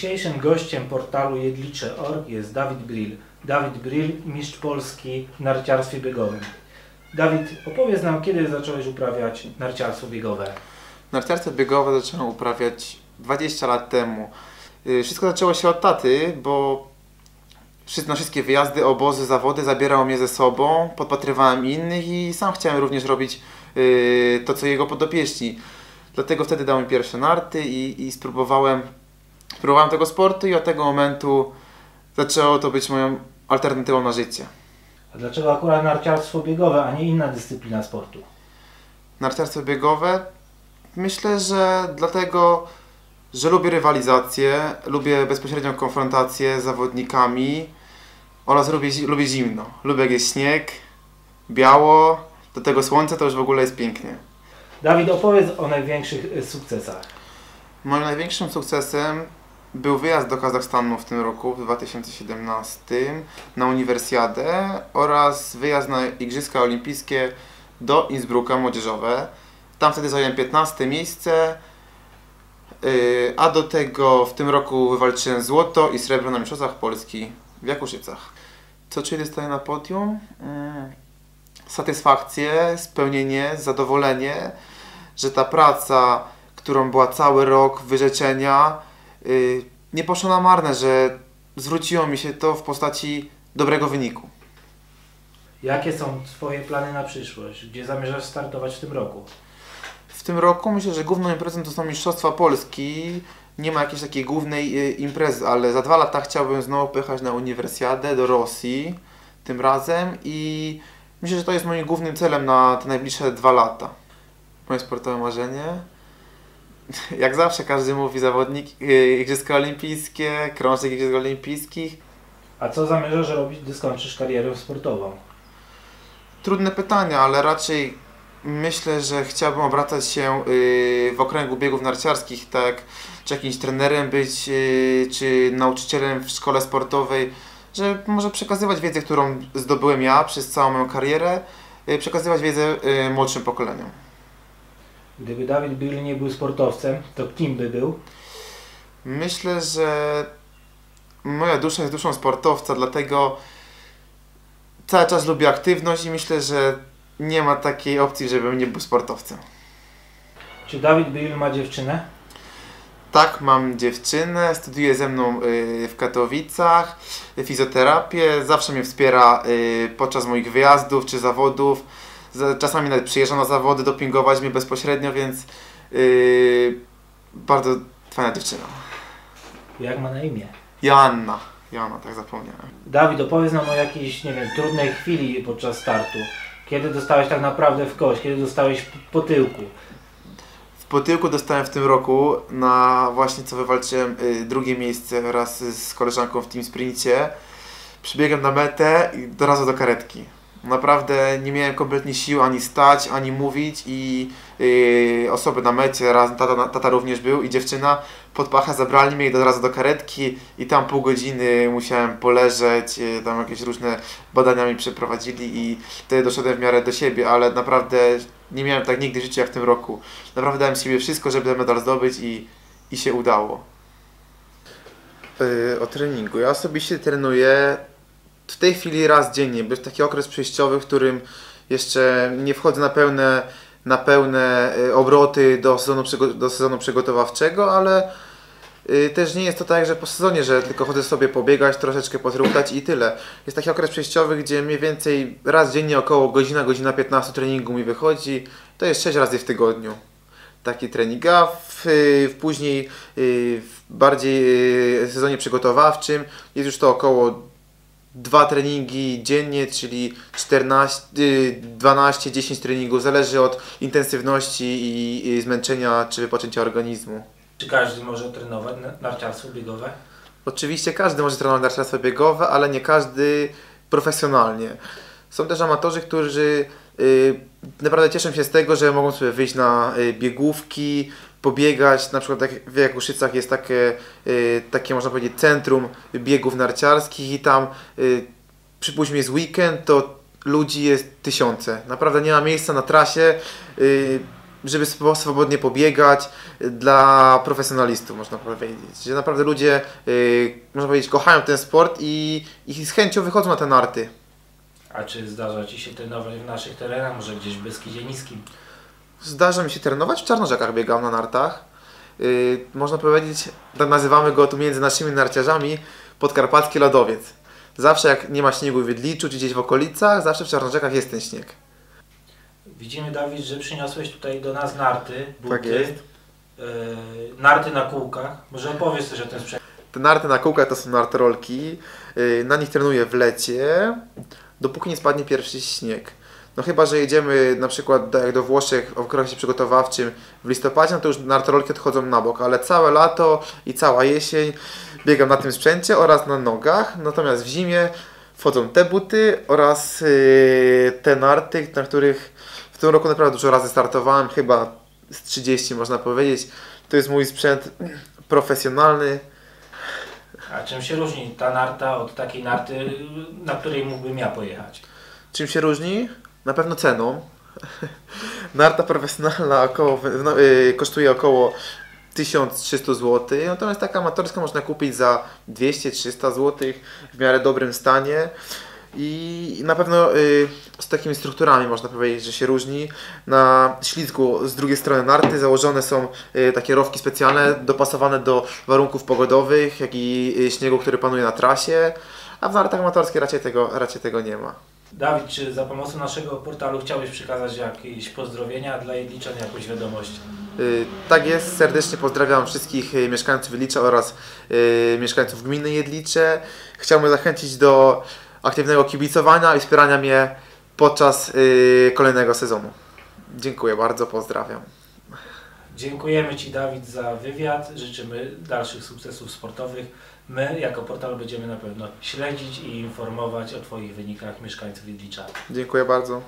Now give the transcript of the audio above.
Dzisiejszym gościem portalu jedlicze.org jest Dawid Brill. Dawid Brill, mistrz Polski w narciarstwie biegowym. Dawid, opowiedz nam, kiedy zacząłeś uprawiać narciarstwo biegowe? Narciarstwo biegowe zacząłem uprawiać 20 lat temu. Y, Wszystko zaczęło się od taty, bo na wszystkie wyjazdy, obozy, zawody zabierał mnie ze sobą, podpatrywałem innych i sam chciałem również robić y, to, co jego podopieczni. Dlatego wtedy dał mi pierwsze narty i, i spróbowałem, spróbowałem tego sportu i od tego momentu zaczęło to być moją alternatywą na życie. A dlaczego akurat narciarstwo biegowe, a nie inna dyscyplina sportu? narciarstwo biegowe? Myślę, że dlatego, że lubię rywalizację, lubię bezpośrednią konfrontację z zawodnikami oraz lubię, lubię zimno. Lubię jak jest śnieg, biało, do tego słońce to już w ogóle jest pięknie. Dawid, opowiedz o największych y, sukcesach. Moim największym sukcesem był wyjazd do Kazachstanu w tym roku, w 2017, na Uniwersjadę oraz wyjazd na Igrzyska Olimpijskie do Innsbrucka młodzieżowe. Tam wtedy zająłem 15 miejsce, yy, a do tego w tym roku wywalczyłem złoto i srebro na Mistrzostwach Polski w Jakuszycach. Co czyli dostaję na podium? Mm, Satysfakcję, spełnienie, zadowolenie, że ta praca którą była cały rok wyrzeczenia, nie poszło na marne, że zwróciło mi się to w postaci dobrego wyniku. Jakie są Twoje plany na przyszłość? Gdzie zamierzasz startować w tym roku? W tym roku myślę, że główną imprezą to są Mistrzostwa Polski. Nie ma jakiejś takiej głównej yy, imprezy, ale za dwa lata chciałbym znowu pojechać na Uniwersjadę do Rosji tym razem i myślę, że to jest moim głównym celem na te najbliższe dwa lata. Moje sportowe marzenie. Jak zawsze każdy mówi zawodnik yy, Igrzyska Olimpijskie, krążek Igrzysk Olimpijskich. A co zamierzasz robić, gdy skończysz karierę sportową? Trudne pytania, ale raczej myślę, że chciałbym obracać się yy, w okręgu biegów narciarskich, tak, czy jakimś trenerem być, yy, czy nauczycielem w szkole sportowej, że może przekazywać wiedzę, którą zdobyłem ja przez całą moją karierę, przekazywać wiedzę młodszym pokoleniom. Gdyby Dawid Brill nie był sportowcem, to kim by był? Myślę, że moja dusza jest duszą sportowca, dlatego cały czas lubię aktywność i myślę, że nie ma takiej opcji, żebym nie był sportowcem. Czy Dawid Brill ma dziewczynę? Tak, mam dziewczynę, studiuje ze mną y, w Katowicach fizjoterapię, zawsze mnie wspiera y, podczas moich wyjazdów czy zawodów. Za- Czasami nawet przyjeżdża na zawody dopingować mnie bezpośrednio, więc y, bardzo fajna dziewczyna. Jak ma na imię? Joanna. Joanna, tak zapomniałem. Dawid, opowiedz nam o jakiejś, nie wiem, trudnej chwili podczas startu. Kiedy dostałeś tak naprawdę w kość, kiedy dostałeś po tyłku. W potyłku dostałem w tym roku na właśnie co wywalczyłem y, drugie miejsce wraz z koleżanką w team sprincie. Przybiegłem na metę i do razu do karetki. Naprawdę nie miałem kompletnie sił ani stać, ani mówić i y, osoby na mecie, raz, tata, tata również był i dziewczyna pod pachę zabrali mnie do razu do karetki i tam pół godziny musiałem poleżeć, y, tam jakieś różne badania mi przeprowadzili i wtedy doszedłem w miarę do siebie, ale naprawdę nie miałem tak nigdy w życiu jak w tym roku. Naprawdę dałem siebie wszystko, żeby ten medal zdobyć i, i się udało. Yy, o treningu. Ja osobiście trenuję w tej chwili raz dziennie, bo jest taki okres przejściowy, w którym jeszcze nie wchodzę na pełne, na pełne y, obroty do sezonu, do sezonu przygotowawczego, ale y, też nie jest to tak, że po sezonie, że tylko chodzę sobie pobiegać, troszeczkę potruchtać i tyle. Jest taki okres przejściowy, gdzie mniej więcej raz dziennie około godzina, godzina 15 treningu mi wychodzi. To jest 6 razy w tygodniu taki trening, a w, w później y, w bardziej sezonie przygotowawczym jest już to około dwa treningi dziennie, czyli 14, y, 12-10 treningów, zależy od intensywności i, i zmęczenia czy wypoczęcia organizmu. Czy każdy może trenować na- narciarstwo biegowe? Oczywiście każdy może trenować narciarstwo biegowe, ale nie każdy profesjonalnie. Są też amatorzy, którzy y, naprawdę cieszą się z tego, że mogą sobie wyjść na y, biegówki, pobiegać. Na przykład tak w Jakuszycach jest takie, y, takie można powiedzieć centrum biegów narciarskich i tam y, przypuśćmy jest weekend, to ludzi jest tysiące. Naprawdę nie ma miejsca na trasie. y, żeby swo- swobodnie pobiegać, dla profesjonalistów, można powiedzieć. Że naprawdę ludzie, można powiedzieć, kochają ten sport i, i z chęcią wychodzą na te narty. A czy zdarza Ci się trenować w naszych terenach, może gdzieś w Beskidzie Niskim? Zdarza mi się trenować w Czarnorzekach, biegam na nartach. Yy, można powiedzieć, tak nazywamy go tu między naszymi narciarzami podkarpacki lodowiec. Zawsze jak nie ma śniegu w Wiedliczu czy gdzieś w okolicach, zawsze w Czarnorzekach jest ten śnieg. Widzimy, Dawid, że przyniosłeś tutaj do nas narty, buty, Tak jest. e, narty na kółkach. Może opowiedz coś o tym sprzęcie. Te narty na kółkach to są nartorolki. Yy, na nich trenuję w lecie, dopóki nie spadnie pierwszy śnieg. No chyba, że jedziemy na przykład jak do Włoszech w okresie przygotowawczym w listopadzie, no to już nartorolki odchodzą na bok, ale całe lato i cała jesień biegam na tym sprzęcie oraz na nogach, natomiast w zimie wchodzą te buty oraz yy, te narty, na których w tym roku naprawdę dużo razy startowałem, chyba z 30 można powiedzieć. To jest mój sprzęt profesjonalny, A czym się różni ta narta od takiej narty, na której mógłbym ja pojechać? Czym się różni? Na pewno ceną. Narta profesjonalna około, no, yy, kosztuje około 1300 zł, natomiast taka amatorska można kupić za 200-300 zł w miarę dobrym stanie. I na pewno yy, z takimi strukturami można powiedzieć, że się różni. Na ślizgu z drugiej strony narty założone są yy, takie rowki specjalne, dopasowane do warunków pogodowych, jak i yy, śniegu, który panuje na trasie, a w nartach amatorskich raczej tego, raczej tego nie ma. Dawid, czy za pomocą naszego portalu chciałbyś przekazać jakieś pozdrowienia dla Jedliczan, jakąś wiadomość? Y, Tak jest, serdecznie pozdrawiam wszystkich y, mieszkańców Jedlicza oraz y, mieszkańców gminy Jedlicze. Chciałbym zachęcić do aktywnego kibicowania i wspierania mnie podczas kolejnego sezonu. Dziękuję bardzo, pozdrawiam. Dziękujemy Ci, Dawid, za wywiad. Życzymy dalszych sukcesów sportowych. My, jako portal, będziemy na pewno śledzić i informować o Twoich wynikach mieszkańców Jedlicza. Dziękuję bardzo.